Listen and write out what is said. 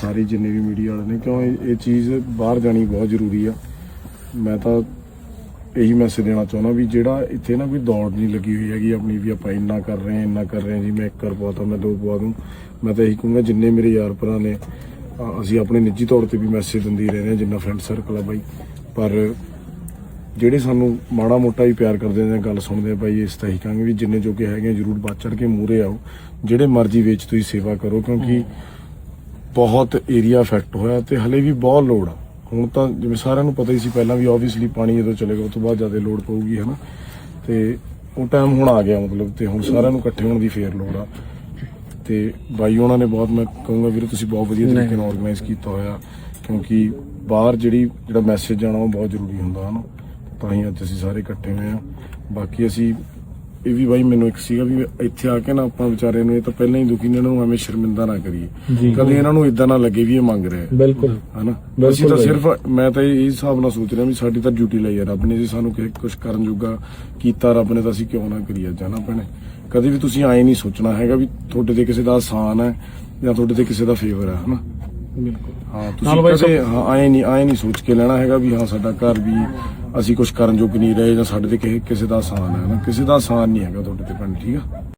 ਸਾਰੇ ਜਿੰਨੇ ਵੀ ਮੀਡੀਆ ਵਾਲੇ ਨੇ ਕਿਉਂ ਇਹ ਇਹ ਚੀਜ਼ ਬਾਹਰ ਜਾਣੀ ਬਹੁਤ ਜ਼ਰੂਰੀ ਆ। ਮੈਂ ਤਾਂ ਇਹੀ ਮੈਸੇਜ ਦੇਣਾ ਚਾਹੁੰਦਾ ਵੀ ਜਿਹੜਾ ਇੱਥੇ ਨਾ ਕੋਈ ਦੌੜ ਨਹੀਂ ਲੱਗੀ ਹੋਈ ਹੈਗੀ ਆਪਣੀ ਵੀ ਆਪਾਂ ਇੰਨਾ ਕਰ ਰਹੇ ਹਾਂ ਇੰਨਾ ਕਰ ਰਹੇ ਹਾਂ ਜੀ ਮੈਂ ਇੱਕ ਕਰ ਪਵਾ ਤਾਂ ਮੈਂ ਦੋ ਪਵਾ ਦੂੰ। ਮੈਂ ਤਾਂ ਇਹੀ ਕਹੂੰਗਾ ਜਿੰਨੇ ਮੇਰੇ ਯਾਰ ਭਰਾ ਨੇ ਅਸੀਂ ਆਪਣੇ ਨਿੱਜੀ ਤੌਰ ਤੇ ਵੀ ਮੈਸੇਜ ਦਿੰਦੇ ਰਹਿੰਦੇ ਹਾਂ ਜਿੰਨਾ ਫਰੈਂਡ ਸਰਕਲ ਆ ਬਾਈ। ਪਰ ਜਿਹੜੇ ਸਾਨੂੰ ਮਾੜਾ ਮੋਟਾ ਹੀ ਪਿਆਰ ਕਰਦੇ ਨੇ ਗੱਲ ਸੁਣਦੇ ਆ ਬਾਈ ਇਸ ਤਾਂ ਹੀ ਕਹਾਂਗੇ ਵੀ ਜਿੰਨੇ ਜੋਗੇ ਹੈਗੇ ਆ, ਜਰੂਰ ਵੱਧ ਚੜ ਕੇ ਮੂਰੇ ਆਓ। ਜਿਹੜੇ ਮਰਜ਼ੀ ਵਿੱਚ ਤੁਸੀਂ ਸੇਵਾ ਕਰੋ ਕਿਉਂਕਿ ਬਹੁਤ ਏਰੀਆ ਅਫੈਕਟ ਹੋਇਆ ਤੇ ਹਲੇ ਵੀ ਬਹੁਤ ਲੋੜ ਆ। ਹੁਣ ਤਾਂ ਜਿਵੇਂ ਸਾਰਿਆਂ ਨੂੰ ਪਤਾ ਹੀ ਸੀ ਪਹਿਲਾਂ ਵੀ ਆਬਵੀਅਸਲੀ ਪਾਣੀ ਜਦੋਂ ਚਲੇਗਾ ਉਸ ਤੋਂ ਬਾਅਦ ਜ਼ਿਆਦਾ ਲੋੜ ਪਊਗੀ ਹਨਾ? ਤੇ ਉਹ ਟਾਈਮ ਹੁਣ ਆ ਗਿਆ ਮਤਲਬ ਤੇ ਹੁਣ ਸਾਰਿਆਂ ਨੂੰ ਇਕੱਠੇ ਹੋਣ ਦੀ ਫੇਰ ਲੋੜ ਆ। ਤੇ ਬਾਈ ਉਹਨਾਂ ਨੇ ਬਹੁਤ ਮੈਂ ਕਹੂੰਗਾ ਵੀਰੇ ਤੁਸੀਂ ਬਹੁਤ ਵਧੀਆ ਤਰੀਕੇ ਨਾਲ ਆਰਗੇਨਾਈਜ਼ ਕੀਤਾ ਹੋਇਆ ਕਿਉਂਕਿ ਬਾਹਰ ਜਿਹੜੀ ਜਿਹੜਾ ਮੈਸੇਜ ਜਾਣਾ ਉਹ ਬਹੁਤ ਜ਼ਰੂਰੀ ਹੁੰਦਾ ਹਨਾ? ਤਾਂ ਹੀ ਅੱਜ ਅਸੀਂ ਸਾਰੇ ਇਕੱਠੇ ਹੋਏ ਆ। ਬਾਕੀ ਅਸੀਂ ਇਹ ਵੀ ਬਾਈ ਮੈਨੂੰ ਇੱਕ ਸੀਗਾ ਵੀ ਇੱਥੇ ਆ ਕੇ ਨਾ ਆਪਾਂ ਵਿਚਾਰੇ ਨੂੰ ਇਹ ਤਾਂ ਪਹਿਲਾਂ ਹੀ ਦੁਖੀ ਨੇ ਇਹਨਾਂ ਨੂੰ ਐਵੇਂ ਸ਼ਰਮਿੰਦਾ ਨਾ ਕਰੀਏ। ਕਦੇ ਇਹਨਾਂ ਨੂੰ ਇਦਾਂ ਨਾ ਲੱਗੇ ਵੀ ਇਹ ਮੰਗ ਰਹੇ ਬਿਲਕੁਲ। ਹਨਾ? ਅਸੀਂ ਤਾਂ। ਸਿਰਫ ਮੈਂ ਤਾਂ ਇਹ ਹਿਸਾਬ ਨਾਲ ਸੋਚ ਰਿਹਾ ਵੀ ਸਾਡੀ ਤਾਂ ਡਿਊਟੀ ਲਈ ਆ ਰੱਬ ਨੇ ਜੇ ਸਾਨੂੰ ਕੁਝ ਕਰਨ ਜੋਗਾ ਕੀਤਾ ਰੱਬ ਨੇ ਤਾਂ ਅਸੀਂ ਕਿਉਂ ਨਾ ਕਰੀਏ ਜਾਣਾ ਭੈਣੇ? ਕਦੇ ਵੀ ਤੁਸੀਂ ਐਂ ਨਹੀਂ ਸੋਚਣਾ ਹੈਗਾ ਵੀ ਤੁਹਾਡੇ ਤੇ ਕਿਸੇ ਦਾ ਆਸਾਨ ਹੈ ਜਾਂ ਤੁਹਾਡੇ ਤੇ ਕਿਸੇ ਦਾ ਫੇਵਰ ਹੈ ਹਨਾ? ਬਿਲਕੁਲ। ਹਾਂ ਤੁਸੀਂ ਕਦੇ ਐਂ ਨਹੀਂ ਐਂ ਨਹੀਂ ਸੋਚ ਕੇ ਲੈਣਾ ਹੈਗਾ ਵੀ ਹਾਂ ਸਾਡਾ ਘਰ ਵੀ ਅਸੀਂ ਕੁਝ ਕਰਨ ਜੋਗ ਨਹੀਂ ਰਹੇ ਜਾਂ ਸਾਡੇ ਤੇ ਕਿਸੇ ਕਿਸੇ ਦਾ ਆਸਾਨ ਹੈ ਨਾ। ਕਿਸੇ ਦਾ ਆਸਾਨ ਨਹੀਂ ਹੈਗਾ ਤੁਹਾਡੇ ਤੇ ਭੈਣ ਠੀਕ ਆ?